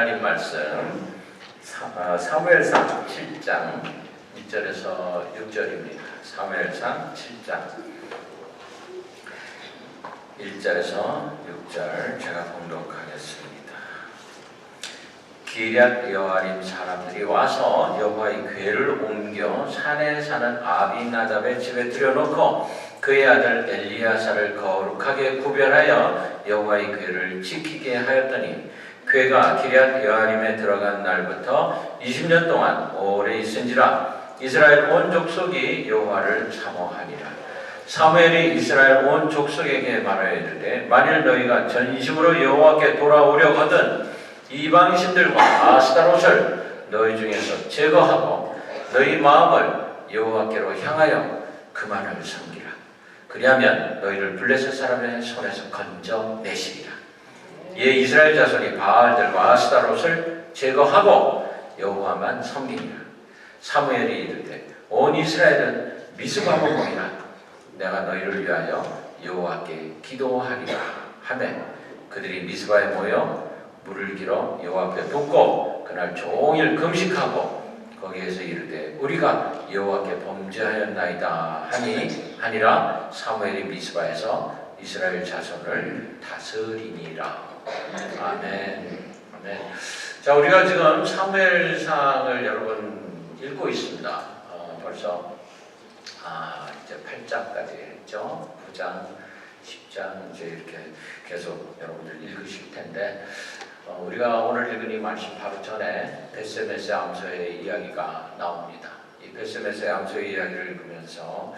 하나님 말씀 사- 아, 사무엘상 7장 1절에서 6절입니다. 사무엘상 7장 1절에서 6절 제가 공독하겠습니다. 기럇 여아림 사람들이 와서 여호와의 궤를 옮겨 산에 사는 아비나답의 집에 들여놓고 그의 아들 엘리야사를 거룩하게 구별하여 여호와의 궤를 지키게 하였더니 궤가 기럇 여아림에 들어간 날부터 20년 동안 오래 있은지라 이스라엘 온 족속이 여호와를 사모하니라 사무엘이 이스라엘 온 족속에게 말하여 이르되 만일 너희가 전심으로 여호와께 돌아오려거든 이방 신들과 아스타롯을 너희 중에서 제거하고 너희 마음을 여호와께로 향하여 그만을 섬기라. 그리하면 너희를 블레셋 사람의 손에서 건져 내시리라. 이에 이스라엘 자손이 바알들과 아스타롯을 제거하고 여호와만 섬기니라. 사무엘이 이르되 온 이스라엘은 미스바 모공이라 내가 너희를 위하여 여호와께 기도하리라 하매 그들이 미스바에 모여 물을 길어 여호와 앞에 붓고 그날 종일 금식하고 거기에서 이르되 우리가 여호와께 범죄하였나이다 하니 하니라 사무엘이 미스바에서 이스라엘 자손을 다스리니라 아멘 아멘 자 우리가 지금 사무엘상을 여러분 읽고 있습니다 어, 벌써 아 이제 8장까지 했죠 9장 10장 이제 이렇게 계속 여러분들 읽으실 텐데 어, 우리가 오늘 읽은 이 말씀 바로 전에 베세메세 암소의 이야기가 나옵니다. 이 베세메세 암소의 이야기를 읽으면서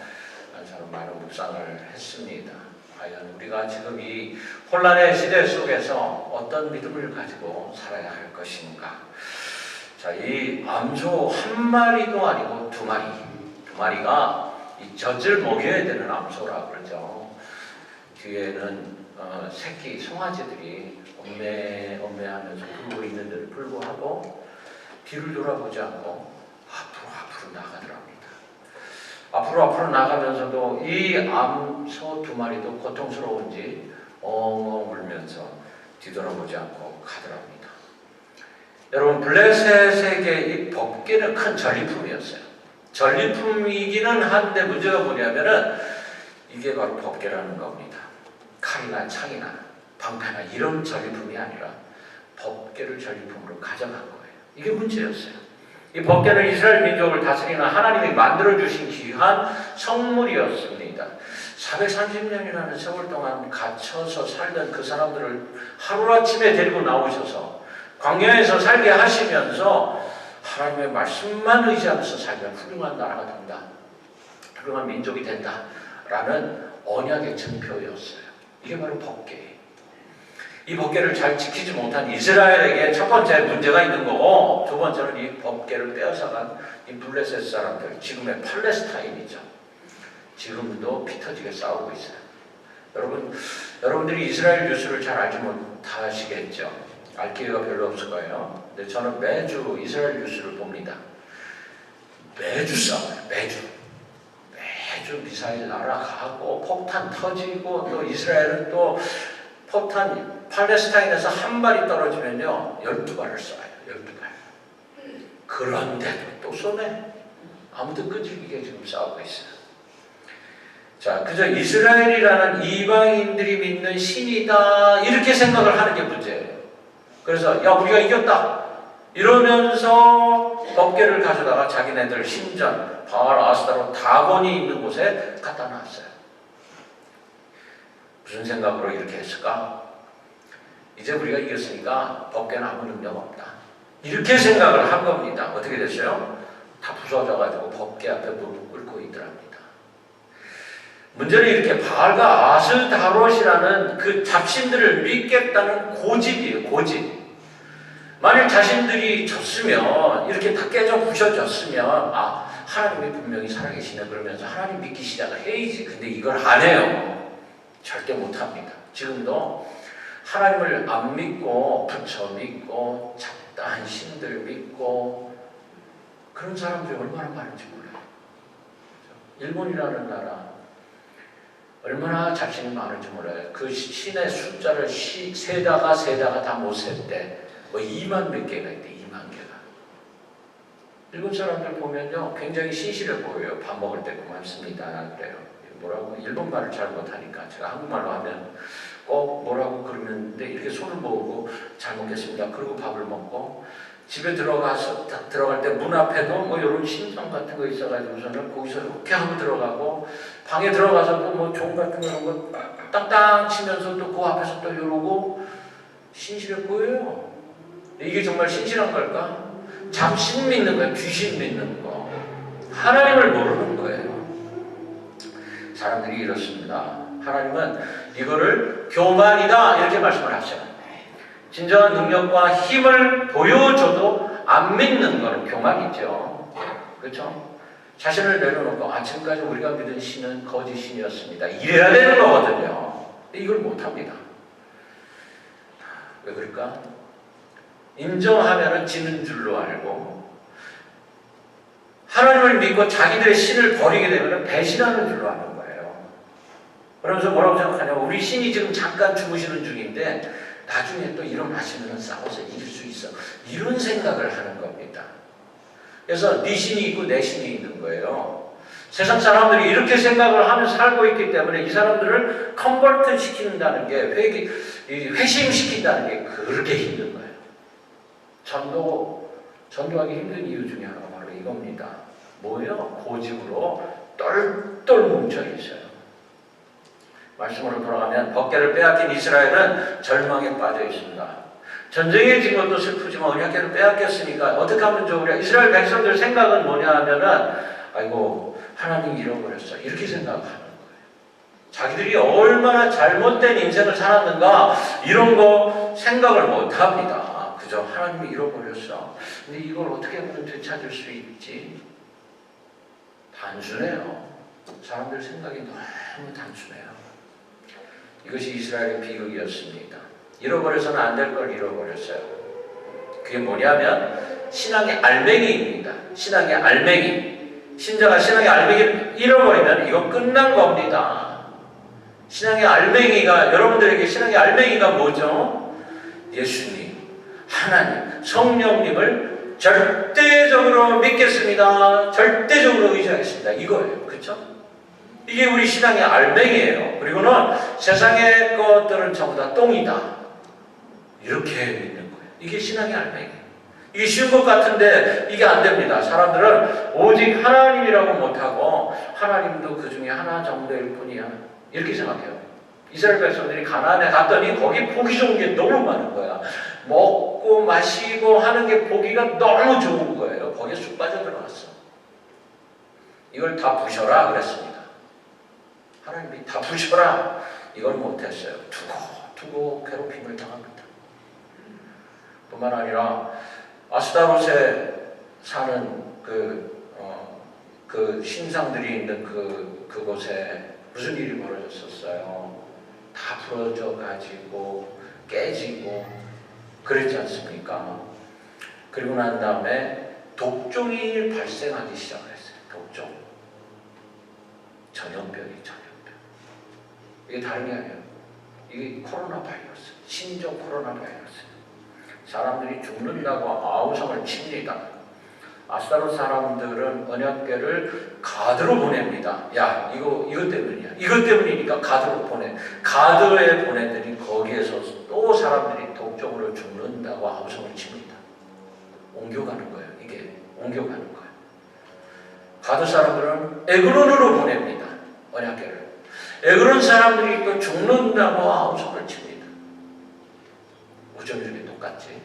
저는 많은 묵상을 했습니다. 과연 우리가 지금 이 혼란의 시대 속에서 어떤 믿음을 가지고 살아야 할 것인가? 자, 이 암소 한 마리도 아니고 두 마리, 두 마리가 이 젖을 먹여야 되는 암소라 그러죠. 뒤에는 어, 새끼 송아지들이 엄매 엄매하면서 불고 있는데도 불구하고 뒤를 돌아보지 않고 앞으로 앞으로 나가더랍니다. 앞으로 앞으로 나가면서도 이 암 소 두 마리도 고통스러운지 엉엉 울면서 뒤돌아보지 않고 가더랍니다. 여러분 블레셋에게 이 법계는 큰 전리품이었어요. 전리품이기는 한데 문제가 뭐냐면은 이게 바로 법계라는 겁니다. 칼이나 창이나 방패나 이런 전리품이 아니라 법계를 전리품으로 가져간 거예요. 이게 문제였어요. 이 법계는 이스라엘 민족을 다스리는 하나님이 만들어 주신 귀한 성물이었습니다. 430년이라는 세월 동안 갇혀서 살던 그 사람들을 하루아침에 데리고 나오셔서 광야에서 살게 하시면서 하나님의 말씀만 의지하면서 살면 훌륭한 나라가 된다. 훌륭한 민족이 된다 라는 언약의 증표였어요. 이게 바로 법계예요. 이 법계를 잘 지키지 못한 이스라엘에게 첫 번째 문제가 있는 거고 두 번째는 이 법계를 빼앗아간 이 블레셋 사람들 지금의 팔레스타인이죠. 지금도 피 터지게 싸우고 있어요. 여러분 여러분들이 이스라엘 뉴스를 잘 알지 못하시겠죠. 알 기회가 별로 없을 거예요. 근데 저는 매주 이스라엘 뉴스를 봅니다. 매주 싸워요. 매주. 매주 미사일 날아가고 폭탄 터지고 또 이스라엘은 또 폭탄 팔레스타인에서 한 발이 떨어지면요 12발을 쏴요 12발. 그런데도 또 쏘네. 아무도 끄집기게 지금 싸우고 있어요. 자 그저 이스라엘이라는 이방인들이 믿는 신이다 이렇게 생각을 하는 게 문제예요. 그래서 야 우리가 이겼다. 이러면서 법계를 가져다가 자기네들 신전 바알 아스타로 다곤이 있는 곳에 갖다 놨어요 무슨 생각으로 이렇게 했을까? 이제 우리가 이겼으니까 법계는 아무 능력 없다. 이렇게 생각을 한 겁니다. 어떻게 됐어요? 다 부서져가지고 법계 앞에 무릎 꿇고 있더랍니다. 문제는 이렇게 바알과 아스다롯이라는 그 잡신들을 믿겠다는 고집이에요. 고집. 만일 자신들이 졌으면 이렇게 다 깨져 부셔졌으면 아 하나님이 분명히 살아계시네 그러면서 하나님 믿기 시작을 해야지. 근데 이걸 안 해요. 절대 못합니다. 지금도 하나님을 안 믿고 부처 믿고 잡다한 신들 믿고 그런 사람들이 얼마나 많은지 몰라요. 일본이라는 나라 얼마나 자신이 많은지 몰라요. 그 신의 숫자를 시, 세다가 세다가 다 못 셀 때 뭐 2만 몇 개가 있대, 2만 개가. 일본 사람들 보면요, 굉장히 신실해 보여요. 밥 먹을 때 고맙습니다. 그래요. 뭐라고? 일본 말을 잘 못하니까 제가 한국말로 하면 꼭 뭐라고 그러는데 이렇게 손을 모으고 잘 먹겠습니다. 그리고 밥을 먹고 집에 들어가서 딱 들어갈 때 문 앞에도 뭐 이런 신상 같은 거 있어가지고서는 거기서 이렇게 하고 들어가고 방에 들어가서 또뭐종 같은 거 땅땅 치면서 또 그 앞에서 또 이러고 신실해 보여요. 이게 정말 신실한 걸까? 잡신 믿는 거야, 귀신 믿는 거. 하나님을 모르는 거예요. 사람들이 이렇습니다. 하나님은 이거를 교만이다 이렇게 말씀을 하셔요. 진정한 능력과 힘을 보여줘도 안 믿는 거는 교만이죠. 그렇죠? 자신을 내려놓고 아침까지 우리가 믿은 신은 거짓 신이었습니다. 이래야 되는 거거든요. 이걸 못합니다. 왜 그럴까? 인정하면은 지는 줄로 알고 하나님을 믿고 자기들의 신을 버리게 되면 배신하는 줄로 거예요. 그러면서 뭐라고 생각하냐면 우리 신이 지금 잠깐 주무시는 중인데 나중에 또 일어나시면 싸워서 이길 수 있어. 이런 생각을 하는 겁니다. 그래서 네 신이 있고 내 신이 있는 거예요. 세상 사람들이 이렇게 생각을 하며 살고 있기 때문에 이 사람들을 컨버트 시킨다는 게 회기, 이 회심시킨다는 게 그렇게 힘든 거예요. 전도, 전도하기 힘든 이유 중에 하나가 바로 이겁니다. 뭐예요? 고집으로 똘똘 뭉쳐 있어요. 말씀으로 돌아가면 법계를 빼앗긴 이스라엘은 절망에 빠져 있습니다. 전쟁에 진 것도 슬프지만 언약계를 빼앗겼으니까 어떻게 하면 좋으랴? 이스라엘 백성들 생각은 뭐냐 하면은 아이고 하나님 잃어버렸어 이렇게 생각하는 거예요. 자기들이 얼마나 잘못된 인생을 살았는가 이런 거 생각을 못 합니다. 그저 하나님이 잃어버렸어. 근데 이걸 어떻게 하면 되찾을 수 있지? 단순해요. 사람들 생각이 너무 단순해요. 이것이 이스라엘의 비극이었습니다. 잃어버려서는 안 될 걸 잃어버렸어요. 그게 뭐냐면 신앙의 알맹이입니다. 신앙의 알맹이. 신자가 신앙의 알맹이를 잃어버리면 이건 끝난 겁니다. 신앙의 알맹이가 여러분들에게 신앙의 알맹이가 뭐죠? 예수님, 하나님, 성령님을 절대적으로 믿겠습니다. 절대적으로 의지하겠습니다. 이거예요. 그렇죠? 이게 우리 신앙의 알맹이에요. 그리고는 세상의 것들은 전부 다 똥이다. 이렇게 믿는 거예요. 이게 신앙의 알맹이. 이게 쉬운 것 같은데 이게 안 됩니다. 사람들은 오직 하나님이라고 못하고 하나님도 그 중에 하나 정도일 뿐이야. 이렇게 생각해요. 이스라엘 백성들이 가나안에 갔더니 거기 보기 좋은 게 너무 많은 거야. 먹고 마시고 하는 게 보기가 너무 좋은 거예요. 거기에 쑥 빠져 들어갔어. 이걸 다 부셔라 그랬습니다. 하나님이 다 부셔라. 이걸 못했어요. 두고 두고 괴롭힘을 당합니다. 뿐만 아니라 아스타롯에 사는 그, 어, 그 신상들이 있는 그, 그곳에 무슨 일이 벌어졌었어요? 다 부러져 가지고 깨지고 그랬지 않습니까? 그리고 난 다음에 독종이 발생하기 시작했어요. 독종. 전염병이 전염병. 이게 다른 게 아니에요. 이게 코로나 바이러스. 신종 코로나 바이러스. 사람들이 죽는다고 아우성을 칩니다. 아스타로 사람들은 언약궤를 가드로 보냅니다. 야, 이거 이것 때문이야. 이것 때문이니까 가드로 보내. 가드에 보내더니 거기에서 또 사람들이 독종으로 죽는다고 아우성을 칩니다. 옮겨가는 거예요. 이게 옮겨가는 거예요. 가드 사람들은 에그론으로 보냅니다. 언약궤를. 에그론 사람들이 또 죽는다고 아우성을 칩니다. 이렇게 똑같지?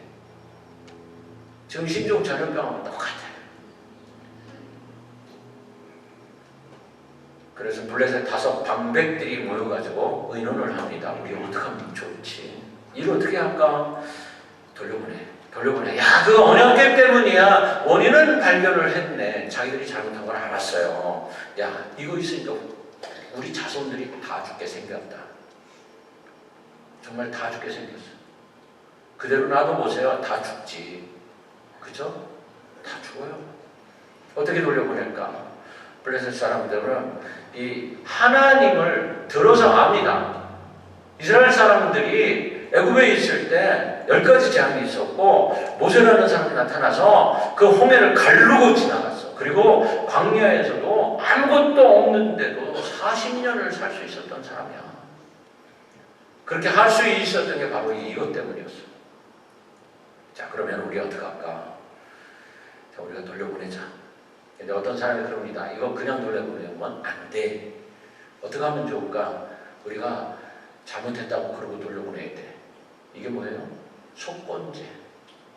신종 전염병하고 똑같아요. 그래서 블레셋 다섯 방백들이 모여가지고 의논을 합니다. 우리 어떻게 하면 좋지? 일 어떻게 할까? 돌려보내. 돌려보내. 야, 그 언약계 때문이야. 원인은 발견을 했네. 자기들이 잘못한 걸 알았어요. 야, 이거 있으니까 우리 자손들이 다 죽게 생겼다. 정말 다 죽게 생겼어. 그대로 놔둬보세요. 다 죽지. 그죠? 다 죽어요. 어떻게 돌려보낼까? 블레셋 사람들은 이 하나님을 들어서 압니다. 이스라엘 사람들이 애굽에 있을 때 열 가지 재앙이 있었고 모세라는 사람이 나타나서 그 홍해를 가르고 지나갔어. 그리고 광야에서도 아무것도 없는데도 40년을 살 수 있었던 사람이야. 그렇게 할 수 있었던 게 바로 이것 때문이었어. 자, 그러면 우리 어떻게 할까? 자, 우리가 돌려보내자. 근데 어떤 사람이 그럽니다. 이거 그냥 돌려보내면 안 돼. 어떻게 하면 좋을까? 우리가 잘못했다고 그러고 돌려보내야 돼. 이게 뭐예요? 속건제,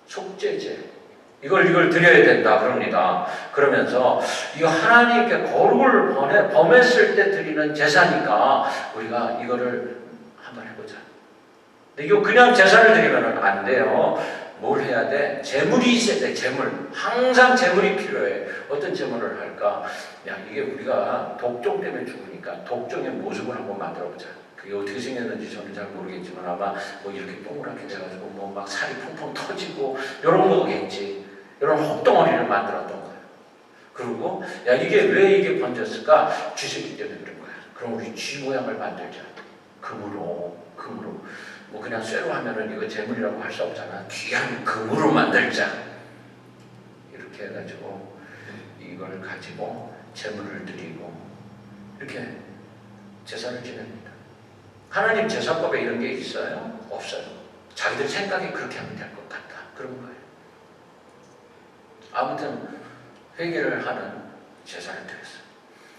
속죄제. 이걸 이걸 드려야 된다 그럽니다. 그러면서 이거 하나님께 거룩을 범해, 범했을 때 드리는 제사니까 우리가 이거를 한번 해보자. 근데 이거 그냥 제사를 드리면 안 돼요. 뭘 해야 돼? 재물이 있어야 돼. 재물. 항상 재물이 필요해. 어떤 재물을 할까? 야 이게 우리가 독종 때문에 죽으니까 독종의 모습을 한번 만들어보자. 그게 어떻게 생겼는지 저는 잘 모르겠지만 아마 뭐 이렇게 동그랗게 돼가지고 뭐 막 살이 펑펑 터지고 이런 거겠지. 이런 혹덩어리를 만들었던 거예요. 그리고 야 이게 왜 이게 번졌을까? 쥐새끼 때문에 그런 거야. 그럼 우리 쥐 모양을 만들자. 금으로 금으로 뭐 그냥 쇠로 하면은 이거 재물이라고 할 수 없잖아. 귀한 금으로 만들자. 이렇게 해가지고 이걸 가지고 재물을 드리고 이렇게 제사를 지냅니다. 하나님 제사법에 이런 게 있어요? 없어요. 자기들 생각이 그렇게 하면 될 것 같다. 그런 거예요. 아무튼 회개를 하는 제사를 드렸어요.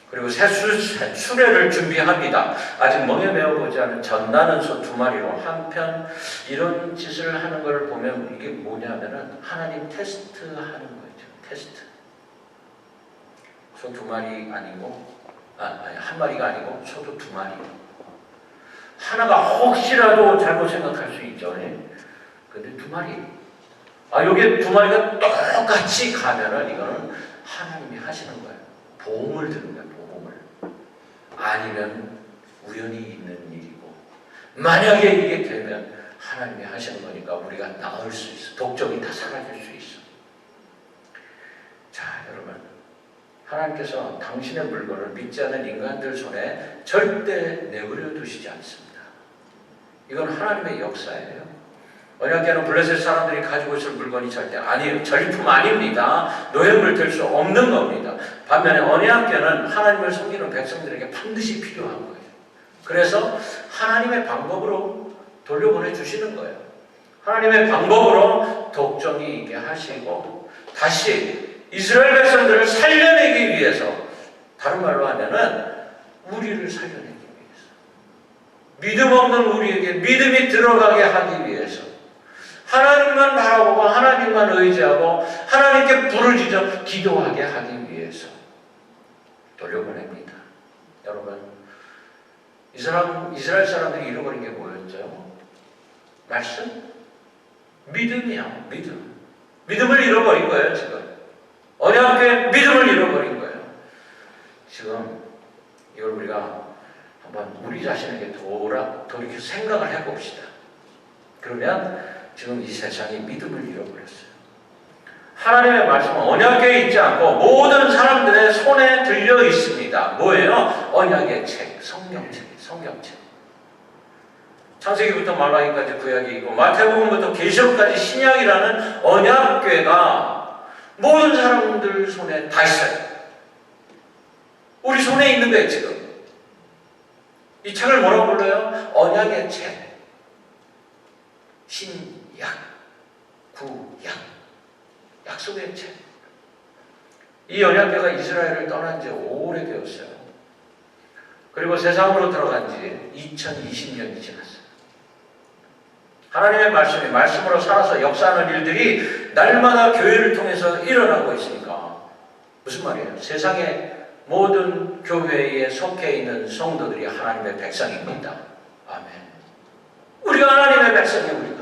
그리고 새수, 수레를 준비합니다. 아직 멍에 메어보지 않은 전나는 소 두 마리로 한편 이런 짓을 하는 걸 보면 이게 뭐냐면은 하나님 테스트 하는 거죠. 테스트. 소 두 마리 아니고 아, 아니, 한 마리가 아니고 소도 두 마리. 하나가 혹시라도 잘못 생각할 수 있죠. 예? 근데 두 마리. 아, 여기 두 마리가 똑같이 가면은 이거는 하나님이 하시는 거예요. 보험을 드는 거예요, 보험을. 아니면 우연히 있는 일이고. 만약에 이게 되면 하나님이 하시는 거니까 우리가 나을 수 있어. 독점이 다 사라질 수 있어. 자, 여러분. 하나님께서 당신의 물건을 믿지 않는 인간들 손에 절대 내버려 두시지 않습니다. 이건 하나님의 역사예요. 언약계는 블레셋 사람들이 가지고 있을 물건이 절대 아니에요. 전리품 아닙니다. 노예물 될 수 없는 겁니다. 반면에 언약계는 하나님을 섬기는 백성들에게 반드시 필요한 거예요. 그래서 하나님의 방법으로 돌려보내 주시는 거예요. 하나님의 방법으로 독점이 있게 하시고 다시 이스라엘 백성들을 살려내기 위해서 다른 말로 하면은 우리를 살려내기 위해서 믿음 없는 우리에게 믿음이 들어가게 하기 위해서 하나님만 바라보고 하나님만 의지하고 하나님께 부르짖어 기도하게 하기 위해서 돌려보냅니다. 여러분 이 사람 이스라엘 사람들이 잃어버린 게 뭐였죠? 말씀? 믿음이야 믿음. 믿음을 잃어버린 거예요 지금. 언약의 믿음을 잃어버린 거예요. 지금 이걸 우리가 한번 우리 자신에게 돌아 돌이켜 생각을 해봅시다. 그러면 지금 이 세상이 믿음을 잃어버렸어요. 하나님의 말씀은 언약계에 있지 않고 모든 사람들의 손에 들려 있습니다. 뭐예요? 언약의 책, 성경책, 성경책. 창세기부터 말라기까지 구약이 있고 마태복음부터 계시록까지 신약이라는 언약궤가 모든 사람들 손에 다 있어요. 우리 손에 있는 거예요, 지금. 이 책을 뭐라고 불러요? 언약의 책. 신 약, 구약. 약속의 책. 이 언약궤가 이스라엘을 떠난 지 오래되었어요. 그리고 세상으로 들어간 지 2020년이 지났어요. 하나님의 말씀이 말씀으로 살아서 역사하는 일들이 날마다 교회를 통해서 일어나고 있으니까 무슨 말이에요? 세상의 모든 교회에 속해 있는 성도들이 하나님의 백성입니다. 아멘. 우리가 하나님의 우리가.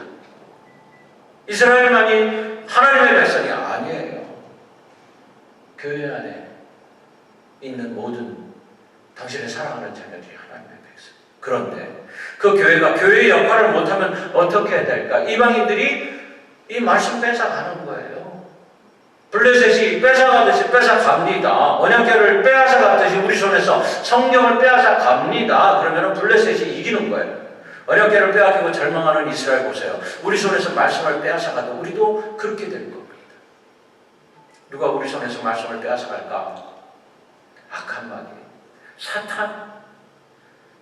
이스라엘만이 하나님의 백성이 아니에요. 교회 안에 있는 모든 당신의 사랑하는 자녀들이 하나님의 백성. 그런데 그 교회가 교회의 역할을 못하면 어떻게 해야 될까? 이방인들이 이 말씀 뺏어가는 거예요. 블레셋이 뺏어가듯이 뺏어갑니다. 언약계를 빼앗아갔듯이 우리 손에서 성경을 빼앗아갑니다. 그러면 블레셋이 이기는 거예요. 언약계를 빼앗기고 절망하는 이스라엘 보세요. 우리 손에서 말씀을 빼앗아가도 우리도 그렇게 될 겁니다. 누가 우리 손에서 말씀을 빼앗아갈까? 악한 마귀, 사탄.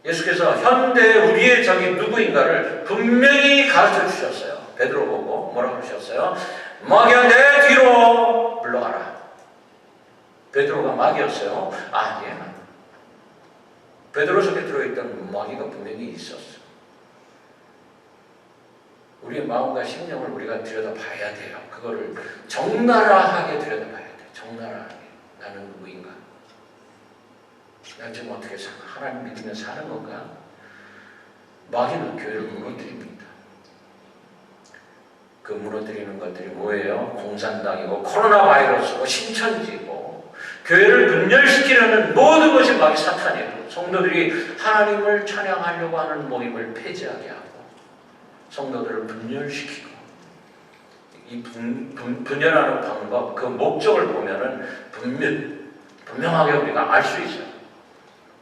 예수께서 현대 우리의 적이 누구인가를 분명히 가르쳐 주셨어요. 베드로 보고 뭐라고 하셨어요? 마귀야 내 뒤로 물러가라. 베드로가 마귀였어요. 아니에요. 베드로 속에 들어있던 마귀가 분명히 있었어. 우리의 마음과 심령을 우리가 들여다봐야 돼요. 그거를 적나라하게 들여다봐야 돼. 적나라하게. 나는 누구인가? 난 지금 어떻게 사, 하나님 믿으며 사는 건가? 마귀는 교회를 무너뜨립니다. 그 무너뜨리는 것들이 뭐예요? 공산당이고 코로나 바이러스고 신천지고 교회를 분열시키려는 모든 것이 마귀 사탄이에요. 성도들이 하나님을 찬양하려고 하는 모임을 폐지하게 하고 성도들을 분열시키고 이 분, 분, 분열하는 방법, 그 목적을 보면은 분명, 분명하게 우리가 알 수 있어요.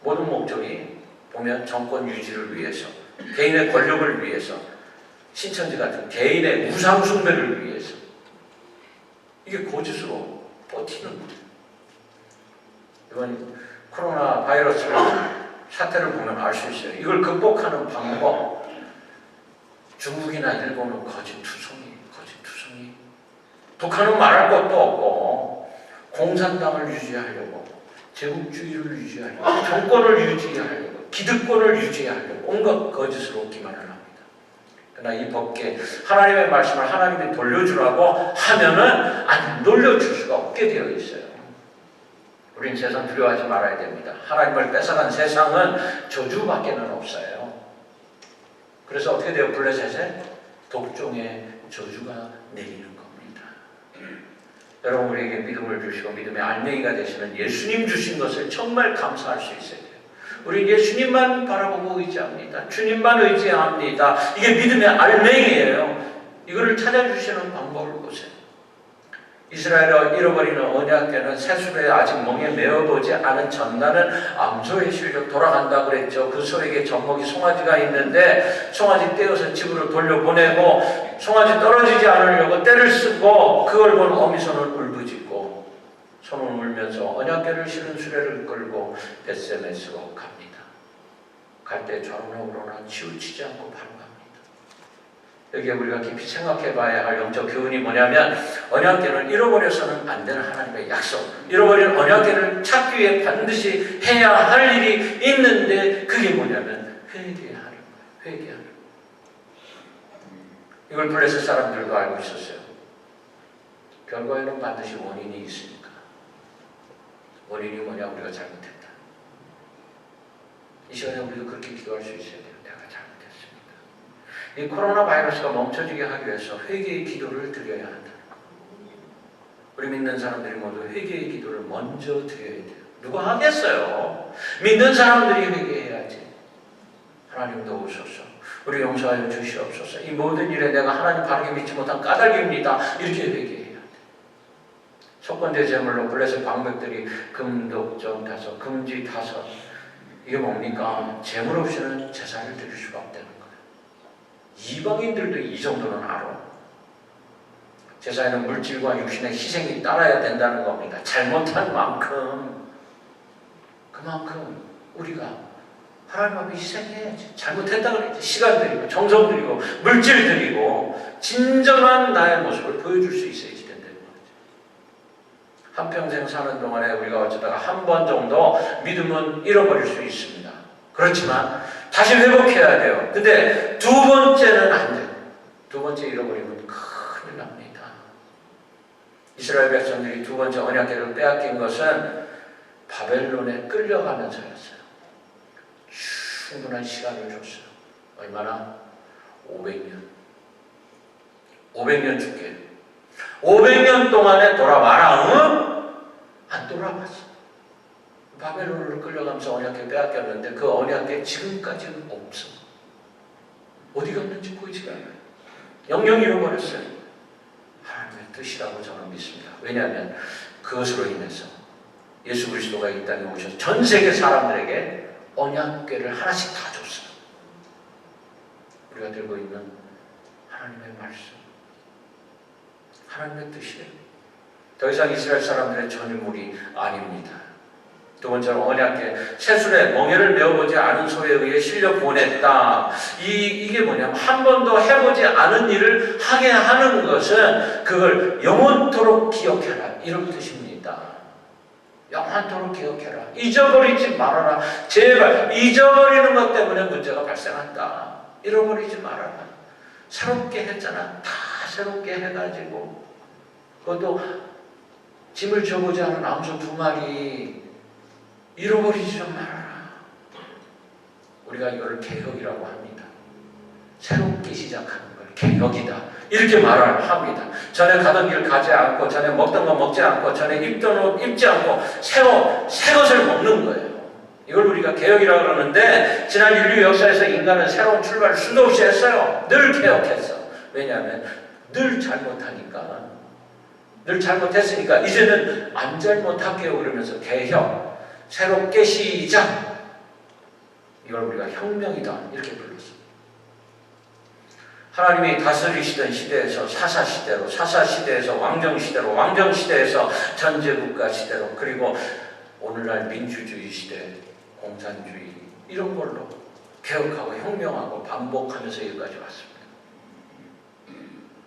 모든 목적이 보면 정권 유지를 위해서, 개인의 권력을 위해서, 신천지 같은 개인의 우상 숭배를 위해서 이게 거짓으로 버티는 거예요. 이번 코로나 바이러스 사태를 보면 알 수 있어요. 이걸 극복하는 방법. 중국이나 일본은 거짓투성이, 거짓투성이. 북한은 말할 것도 없고 공산당을 유지하려고 제국주의를 유지하려고 정권을 유지하려고 기득권을 유지하려고 온갖 거짓으로 기만을 합니다. 그러나 이 법계 하나님의 말씀을 하나님이 돌려주라고 하면은 안 돌려줄 수가 없게 되어 있어요. 우린 세상 두려워하지 말아야 됩니다. 하나님을 뺏어간 세상은 저주밖에는 없어요. 그래서 어떻게 돼요? 블레셋에 독종의 저주가 내리는 겁니다. 여러분 우리에게 믿음을 주시고 믿음의 알맹이가 되시는 예수님 주신 것을 정말 감사할 수 있어야 돼요. 우리 예수님만 바라보고 의지합니다. 주님만 의지합니다. 이게 믿음의 알맹이에요. 이거를 찾아주시는 방법을. 이스라엘을 잃어버리는 언약궤는 세수에 아직 멍에 메어보지 않은 전나는 암소의 실력 돌아간다 그랬죠. 그 소에게 젖먹이 송아지가 있는데 송아지 떼어서 집으로 돌려보내고 송아지 떨어지지 않으려고 떼를 쓰고 그걸 본 어미손은 울부짖고 손을 울면서 언약궤를 실은 수레를 끌고 벳세메스로 갑니다. 갈 때 좌우로나 치우치지 않고 바로 갑니다. 여기에 우리가 깊이 생각해 봐야 할 영적 교훈이 뭐냐면 언약궤는 잃어버려서는 안 되는 하나님의 약속. 잃어버린 언약궤를 찾기 위해 반드시 해야 할 일이 있는데 그게 뭐냐면 회개하는 거예요. 회개하는. 이걸 블레셋 사람들도 알고 있었어요. 결과에는 반드시 원인이 있으니까. 원인이 뭐냐? 우리가 잘못했다. 이 시간에 우리도 그렇게 기도할 수 있어야 돼요. 이 코로나 바이러스가 멈춰지게 하기 위해서 회개의 기도를 드려야 한다. 우리 믿는 사람들이 모두 회개의 기도를 먼저 드려야 돼요. 누가 하겠어요? 믿는 사람들이 회개해야지. 하나님 도우소서. 우리 용서하여 주시옵소서. 이 모든 일에 내가 하나님 바르게 믿지 못한 까닭입니다. 이렇게 회개해야 돼. 첫 번째 제물로 블레셋 방백들이 금독점 다섯, 금지 다섯. 이게 뭡니까? 제물 없이는 제사를 드릴 수가. 이방인들도 이 정도는 알아. 제사에는 물질과 육신의 희생이 따라야 된다는 겁니다. 잘못한 만큼 그만큼 우리가 하나님 앞에 희생해야지. 잘못했다 그랬지. 시간 들이고 정성 들이고 물질 들이고 진정한 나의 모습을 보여줄 수 있어야지. 한평생 사는 동안에 우리가 어쩌다가 한 번 정도 믿음은 잃어버릴 수 있습니다. 그렇지만 다시 회복해야 돼요. 근데 두 번째는 안 돼요. 두 번째 잃어버리면 큰일 납니다. 이스라엘 백성들이 두 번째 언약궤를 빼앗긴 것은 바벨론에 끌려가면서였어요. 충분한 시간을 줬어요. 얼마나? 500년. 500년 줄게. 500년 동안에 돌아와라. 응? 안 돌아왔어. 바벨론으로 끌려가면서 언약궤 빼앗겼는데 그 언약궤 지금까지는 없어. 어디 갔는지 보이지가 않아요. 영영 잃어버렸어요. 하나님의 뜻이라고 저는 믿습니다. 왜냐하면 그것으로 인해서 예수 그리스도가 이 땅에 오셔서 전 세계 사람들에게 언약궤를 하나씩 다 줬어요. 우리가 들고 있는 하나님의 말씀, 하나님의 뜻이에요. 더 이상 이스라엘 사람들의 전유물이 아닙니다. 두 번째로 언약계 새술에 멍에를 메어보지 않은 소에 의해 실려 보냈다. 이 이게 뭐냐면 한 번도 해보지 않은 일을 하게 하는 것은 그걸 영원토록 기억해라 이런 뜻입니다. 영원토록 기억해라. 잊어버리지 말아라. 제발 잊어버리는 것 때문에 문제가 발생한다. 잃어버리지 말아라. 새롭게 했잖아. 다 새롭게 해가지고 그것도 짐을 져보지 않은 암소 두 마리 잃어버리지 좀 말아라. 우리가 이걸 개혁이라고 합니다. 새롭게 시작하는 걸 개혁이다. 이렇게 말을 합니다. 전에 가던 길 가지 않고, 전에 먹던 거 먹지 않고, 전에 입던 옷 입지 않고, 새로, 새 것을 먹는 거예요. 이걸 우리가 개혁이라고 그러는데, 지난 인류 역사에서 인간은 새로운 출발을 수도 없이 했어요. 늘 개혁했어. 왜냐하면 늘 잘못하니까. 늘 잘못했으니까, 이제는 안 잘못할게요. 그러면서 개혁. 새롭게 시작. 이걸 우리가 혁명이다 이렇게 불렀습니다. 하나님이 다스리시던 시대에서 사사 시대로, 사사 시대에서 왕정 시대로, 왕정 시대에서 전제 국가 시대로, 그리고 오늘날 민주주의 시대, 공산주의 이런 걸로 개혁하고 혁명하고 반복하면서 여기까지 왔습니다.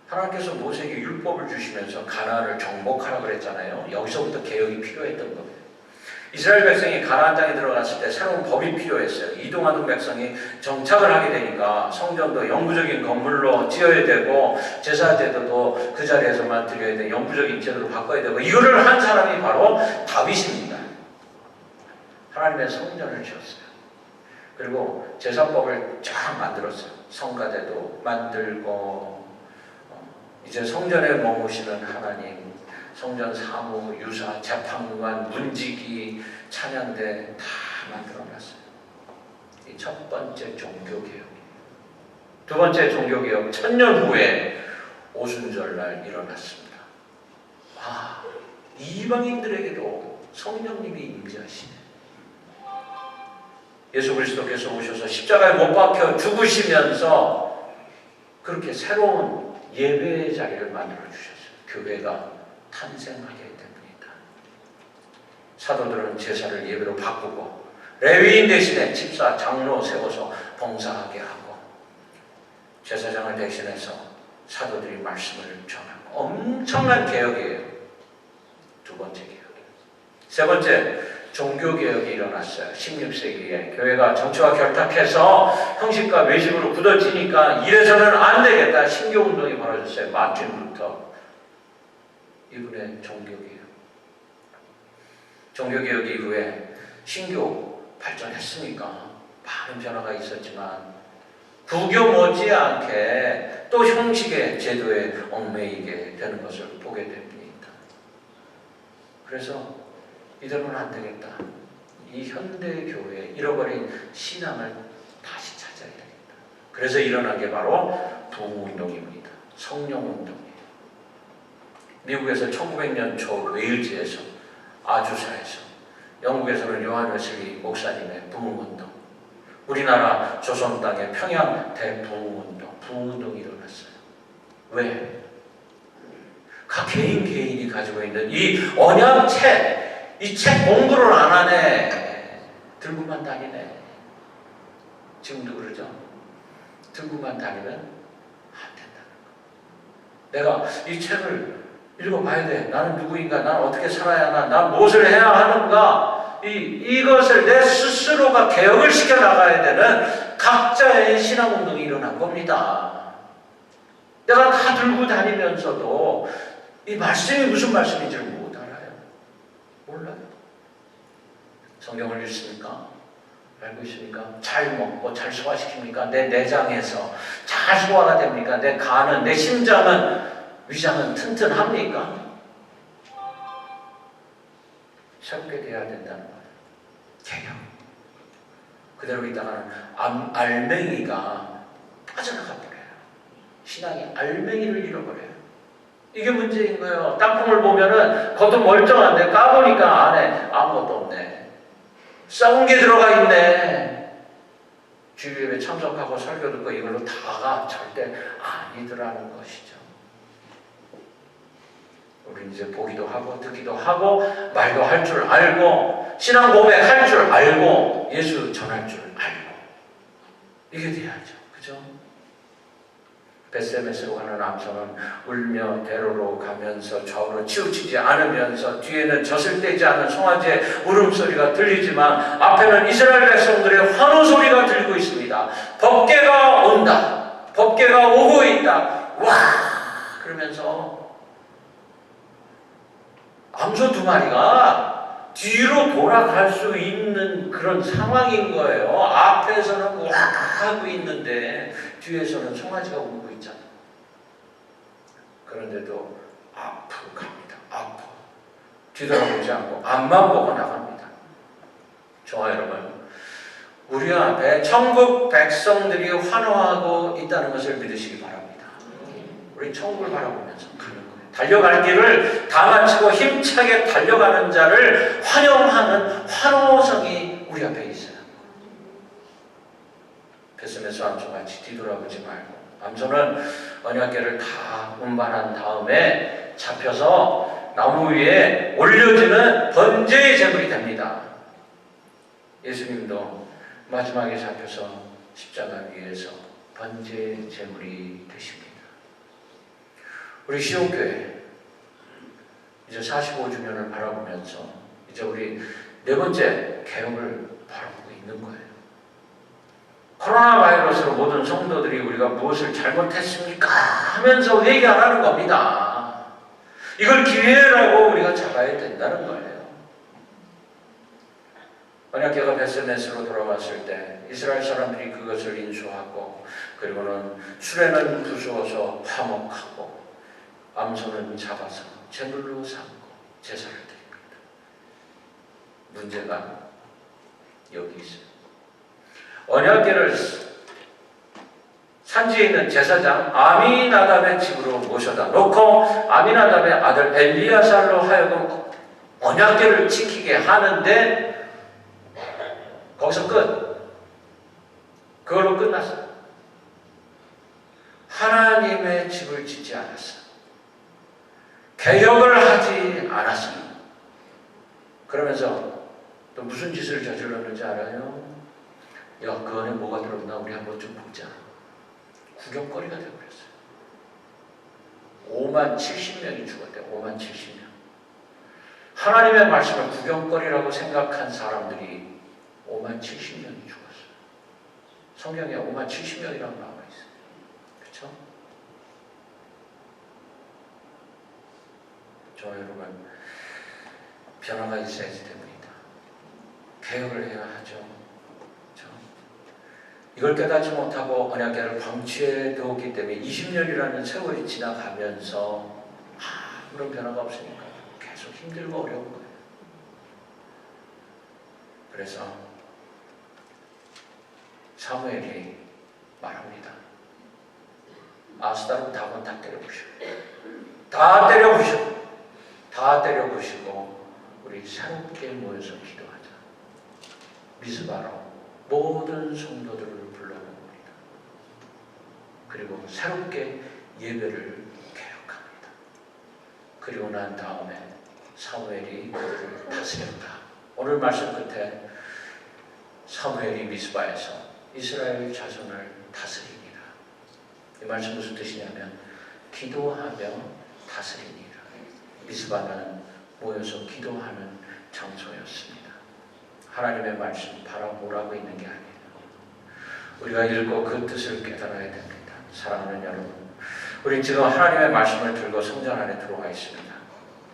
하나님께서 모세에게 율법을 주시면서 가나안을 정복하라 그랬잖아요. 여기서부터 개혁이 필요했던 겁니다. 이스라엘 백성이 가나안 땅에 들어갔을 때 새로운 법이 필요했어요. 이동하던 백성이 정착을 하게 되니까 성전도 영구적인 건물로 지어야 되고 제사 제도도 그 자리에서만 드려야 돼. 영구적인 제도로 바꿔야 되고 이거를 한 사람이 바로 다윗입니다. 하나님의 성전을 지었어요. 그리고 제사법을 쫙 만들었어요. 성가대도 만들고 어, 이제 성전에 머무시는 하나님 성전 사무, 유사, 재판관, 문지기, 찬양대 다 만들어놨어요. 이 첫 번째 종교개혁. 두 번째 종교개혁, 천년 후에 오순절날 일어났습니다. 와, 이방인들에게도 성령님이 임재하시네. 예수 그리스도께서 오셔서 십자가에 못 박혀 죽으시면서 그렇게 새로운 예배의 자리를 만들어 주셨어요. 교회가 탄생하게 됩니다. 사도들은 제사를 예배로 바꾸고 레위인 대신에 집사 장로 세워서 봉사하게 하고 제사장을 대신해서 사도들이 말씀을 전하고 엄청난 개혁이에요. 두 번째 개혁. 세 번째 종교 개혁이 일어났어요. 16세기에 교회가 정치와 결탁해서 형식과 외식으로 굳어지니까 이래서는 안 되겠다. 신교 운동이 벌어졌어요. 마틴 루터 이분의 종교개혁. 종교개혁 이후에 신교 발전했으니까 많은 변화가 있었지만 부교 못지않게 또 형식의 제도에 얽매이게 되는 것을 보게 됩니다. 그래서 이대로는 안 되겠다. 이 현대 교회의 잃어버린 신앙을 다시 찾아야 되겠다. 그래서 일어난 게 바로 부흥운동입니다. 성령운동. 미국에서 1900년 초 웨일즈에서 아주사에서 영국에서는 요한 웨슬리 목사님의 부흥운동 우리나라 조선 땅의 평양 대부흥운동 부흥운동이 일어났어요. 왜? 각 개인 개인이 가지고 있는 이 언약책 이 책 공부를 안 하네 들고만 다니네 지금도 그러죠 들고만 다니면 안 된다는 거 내가 이 책을 읽어봐야 돼. 나는 누구인가? 나는 어떻게 살아야 하나? 난 무엇을 해야 하는가? 이, 이것을 내 스스로가 개혁을 시켜 나가야 되는 각자의 신앙운동이 일어난 겁니다. 내가 다 들고 다니면서도 이 말씀이 무슨 말씀인지를 못 알아요. 몰라요. 성경을 읽습니까? 알고 있습니까? 잘 먹고 잘 소화시킵니까? 내 내장에서 잘 소화가 됩니까? 내 간은, 내 심장은 위장은 튼튼합니까? 새롭게 돼야 된다는 거예요. 개혁. 그대로 있다가는 암, 알맹이가 빠져나가 버려요. 신앙이 알맹이를 잃어버려요. 이게 문제인 거예요. 땅콩을 보면은 겉은 멀쩡한데 까보니까 안에 아무것도 없네. 썩은 게 들어가 있네. 주일에 참석하고 설교 듣고 이걸로 다가 절대 아니더라는 것이죠. 우리 이제 보기도 하고 듣기도 하고 말도 할 줄 알고 신앙 고백할 줄 알고 예수 전할 줄 알고 이게 돼야죠. 그죠? 베세메스로 가는 남성은 울며 대로로 가면서 좌우로 치우치지 않으면서 뒤에는 젖을 떼지 않은 송아지의 울음소리가 들리지만 앞에는 이스라엘 백성들의 환호 소리가 들리고 있습니다. 법계가 온다. 법계가 오고 있다. 와! 그러면서 암소 두 마리가 뒤로 돌아갈 수 있는 그런 상황인 거예요. 앞에서는 와 하고 있는데 뒤에서는 송아지가 울고 있잖아. 그런데도 앞으로 갑니다. 앞으로. 뒤돌아보지 않고 앞만 보고 나갑니다. 좋아 여러분. 우리 앞에 천국 백성들이 환호하고 있다는 것을 믿으시기 바랍니다. 우리 천국을 바라보면서. 달려갈 길을 다 마치고 힘차게 달려가는 자를 환영하는 환호성이 우리 앞에 있어요. 베스메스 암소같이 뒤돌아보지 말고 암소는 언약계를 다 운반한 다음에 잡혀서 나무 위에 올려지는 번제의 제물이 됩니다. 예수님도 마지막에 잡혀서 십자가 위에서 번제 제물이 되십니다. 우리 시온교회 이제 45주년을 바라보면서 이제 우리 네 번째 개혁을 바라보고 있는 거예요. 코로나 바이러스로 모든 성도들이 우리가 무엇을 잘못했습니까? 하면서 회개 안 하는 겁니다. 이걸 기회라고 우리가 잡아야 된다는 거예요. 언약계가 베스메스로 돌아왔을 때 이스라엘 사람들이 그것을 인수하고 그리고는 수레는 부수어서 화목하고 암소는 잡아서 제물로 삼고 제사를 드립니다. 문제가 여기 있어요. 언약계를 산지에 있는 제사장 아미나답의 집으로 모셔다 놓고 아미나답의 아들 엘리야살로 하여금 언약계를 지키게 하는데 거기서 끝. 그걸로 끝났어. 하나님의 집을 짓지 않았어. 개혁을 하지 않았어. 그러면서 또 무슨 짓을 저질렀는지 알아요? 야, 그 안에 뭐가 들었나? 우리 한번 좀 보자. 구경거리가 되어버렸어요. 5만 70명이 죽었대. 5만 70명. 하나님의 말씀을 구경거리라고 생각한 사람들이 5만 70명이 죽었어요. 성경에 5만 70명이라고 나와 있어요. 그렇죠? 저 여러분 변화가 있어야지 됩니다. 개혁을 해야 하죠. 그렇죠? 이걸 깨닫지 못하고 언약계를 방치해 두었기 때문에 20년이라는 세월이 지나가면서 아무런 변화가 없으니까 계속 힘들고 어려운 거예요. 그래서 사무엘이 말합니다. 아스다로 다곤 다 때려부셔. 다 때려부셔. 다 때려부시고 우리 새롭게 모여서 기도하자. 미스바로 모든 성도들을 불러봅니다. 그리고 새롭게 예배를 개혁합니다. 그리고 난 다음에 사무엘이 그들을 다스렸다. 오늘 말씀 끝에 사무엘이 미스바에서 이스라엘 자손을 다스립니다. 이 말씀 무슨 뜻이냐면 기도하며 다스립니다. 미스바는 모여서 기도하는 장소였습니다. 하나님의 말씀 바라보라고 있는 게 아니에요. 우리가 읽고 그 뜻을 깨달아야 됩니다. 사랑하는 여러분, 우리 지금 하나님의 말씀을 들고 성전 안에 들어와 있습니다.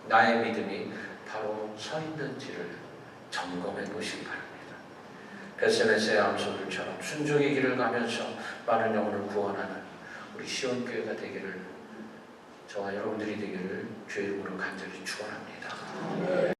나의 믿음이 바로 서 있는지를 점검해 보시기 바랍니다. 베세메스의 암소들처럼 순종의 길을 가면서 많은 영혼을 구원하는 우리 시온교회가 되기를 저와 여러분들이 되기를 주의 이름으로 간절히 축원합니다.